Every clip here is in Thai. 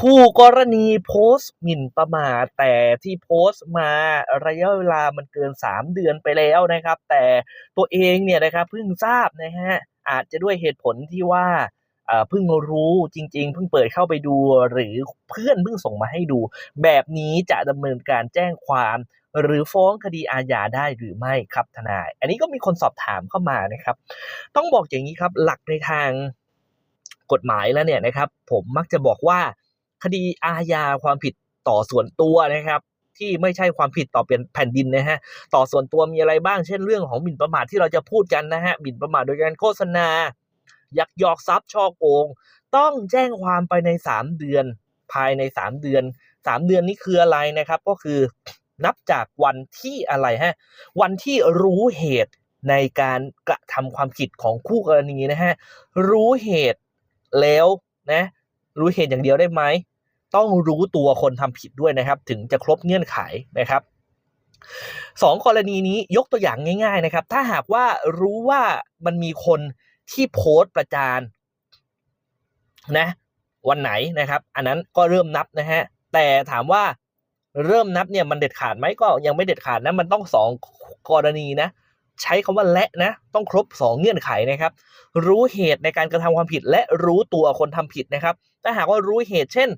คู่กรณีโพสต์หมิ่นประมาทแต่ที่โพสต์มาระยะเวลามันเกิน 3 เดือนไปแล้วนะครับ แต่ตัวเองเนี่ยนะครับเพิ่งทราบนะฮะอาจจะด้วยเหตุผลที่ว่าเพิ่งรู้จริง ๆ เพิ่งเปิดเข้าไปดูหรือเพื่อนเพิ่งส่งมาให้ดู แบบนี้จะดำเนินการแจ้งความ หรือฟ้องคดีอาญาได้หรือไม่ครับทนาย อันนี้ก็มีคนสอบถามเข้ามานะครับ ต้องบอกอย่างนี้ครับหลักในทางกฎหมายแล้วเนี่ยนะครับ ผมมักจะบอกว่า คดีอาญาความผิดต่อส่วนตัวนะครับ ที่ไม่ใช่ความผิดต่อเป็นแผ่นดินนะฮะต่อส่วนตัวมีอะไรบ้าง เช่นเรื่องของหมิ่นประมาทที่เราจะพูดกันนะฮะหมิ่นประมาทโดยการโฆษณา ยักยอกทรัพย์ช่อโกง ต้องแจ้งความไปใน 3 เดือน ภายใน 3 เดือน 3 เดือนนี้คืออะไรนะครับ ก็คือนับจากวันที่อะไรฮะวันที่รู้เหตุในการกระทำความผิดของคู่กรณีนะฮะรู้เหตุแล้วนะรู้เหตุอย่างเดียวได้ไหม ต้องรู้ตัวคนทำผิดด้วยนะครับ ถึงจะครบเงื่อนไขนะครับสองกรณีนี้ยกตัวอย่างง่าย ๆนะครับ ถ้าหากว่ารู้ว่ามันมีคนที่โพสต์ประจานนะวันไหนนะครับ อันนั้นก็เริ่มนับนะฮะแต่ถามว่าเริ่มนับเนี่ยมันเด็ดขาดไหมก็ยังไม่เด็ดขาดนะมันต้องสองกรณีนะ ใช้คำว่าและนะ ต้องครบ 2 เงื่อนไขนะครับ รู้เหตุในการกระทำความผิดและรู้ตัวคนทำผิดนะครับ ถ้าหากว่ารู้เหตุเช่น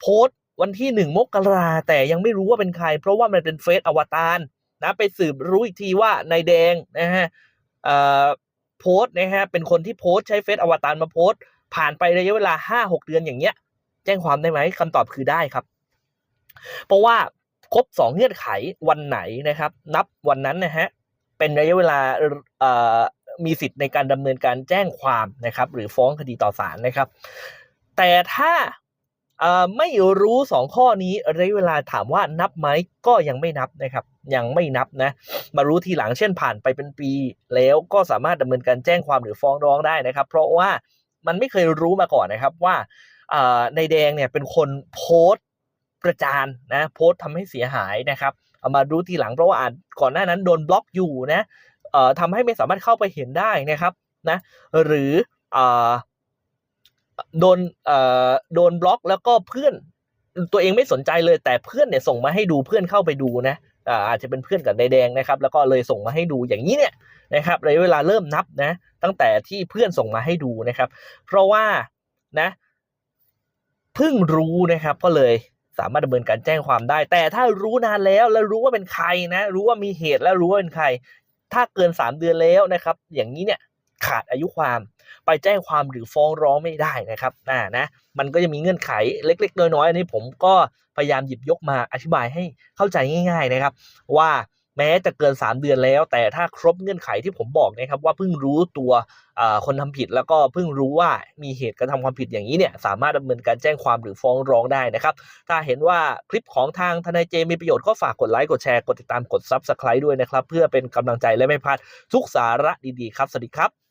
โพสต์วันที่ 1 มกราแต่ยังไม่รู้ว่าเป็นใคร เพราะว่ามันเป็นเฟซอวตารนะไปสืบรู้อีกทีว่านายแดงนะฮะเอ่อโพสต์นะฮะเป็นคนที่โพสต์ใช้เฟซอวตารมาโพสต์ ผ่านไประยะเวลา 5-6 เดือนอย่างเงี้ย แจ้งความได้ไหมคำตอบคือได้ครับ เพราะว่าครบ 2 เงื่อนไขวันไหนนะครับ นับวันนั้นนะฮะเป็นระยะเวลาเอ่อมีสิทธิ์ในการดำเนินการแจ้งความนะครับ หรือฟ้องคดีต่อศาลนะครับ แต่ถ้า ไม่รู้สองข้อนี้ระยะเวลาถามว่านับไหมก็ยังไม่นับนะครับ ยังไม่นับนะ มารู้ทีหลังเช่นผ่านไปเป็นปี แล้วก็สามารถดำเนินการแจ้งความหรือฟ้องร้องได้นะครับ เพราะว่ามันไม่เคยรู้มาก่อนนะครับว่าในแดงเนี่ยเป็นคนโพสต์ประจานนะโพสต์ทำให้เสียหายนะครับเอามารู้ทีหลังเพราะว่าอานก่อนหน้านั้นโดนบล็อกอยู่นะทำให้ไม่สามารถเข้าไปเห็นได้นะครับนะหรืออ โดนเอ่อโดนบล็อกแล้วก็เพื่อนตัวเองไม่สนใจเลย แต่เพื่อนเนี่ยส่งมาให้ดูเพื่อนเข้าไปดูนะอาอาจจะเป็นเพื่อนกับนายแดงนะครับแล้วก็เลยส่งมาให้ดูอย่างนี้เนี่ยนะครับระยะเวลาเริ่มนับนะตั้งแต่ที่เพื่อนส่งมาให้ดูนะครับ เพราะว่านะเพิ่งรู้นะครับก็เลยสามารถดำเนินการแจ้งความได้ แต่ถ้ารู้นานแล้วแล้วรู้ว่าเป็นใครนะรู้ว่ามีเหตุแล้วรู้ว่าเป็นใคร ถ้าเกิน 3 เดือนแล้วนะครับ อย่างนี้เนี่ย ขาดอายุความ ไปแจ้งความหรือฟ้องร้องไม่ได้นะครับอ่านะมันก็จะมีเงื่อนไขเล็ก ๆ น้อยๆอันนี้ผมก็พยายามหยิบยกมาอธิบายให้เข้าใจง่าย ๆนะครับ ว่าแม้จะเกิน 3 เดือนแล้ว แต่ถ้าครบเงื่อนไขที่ผมบอกนะครับว่าเพิ่งรู้ตัวคนทำผิดแล้วก็เพิ่งรู้ว่ามีเหตุกระทำความผิดอย่างนี้เนี่ยสามารถดำเนินการแจ้งความหรือฟ้องร้องได้นะครับ ถ้าเห็นว่าคลิปของทางทนายเจมีประโยชน์ก็ฝากกดไลค์กดแชร์กดติดตามกด Subscribe ด้วยนะครับ เพื่อเป็นกำลังใจและไม่พลาดทุกสาระดีๆครับสวัสดีครับ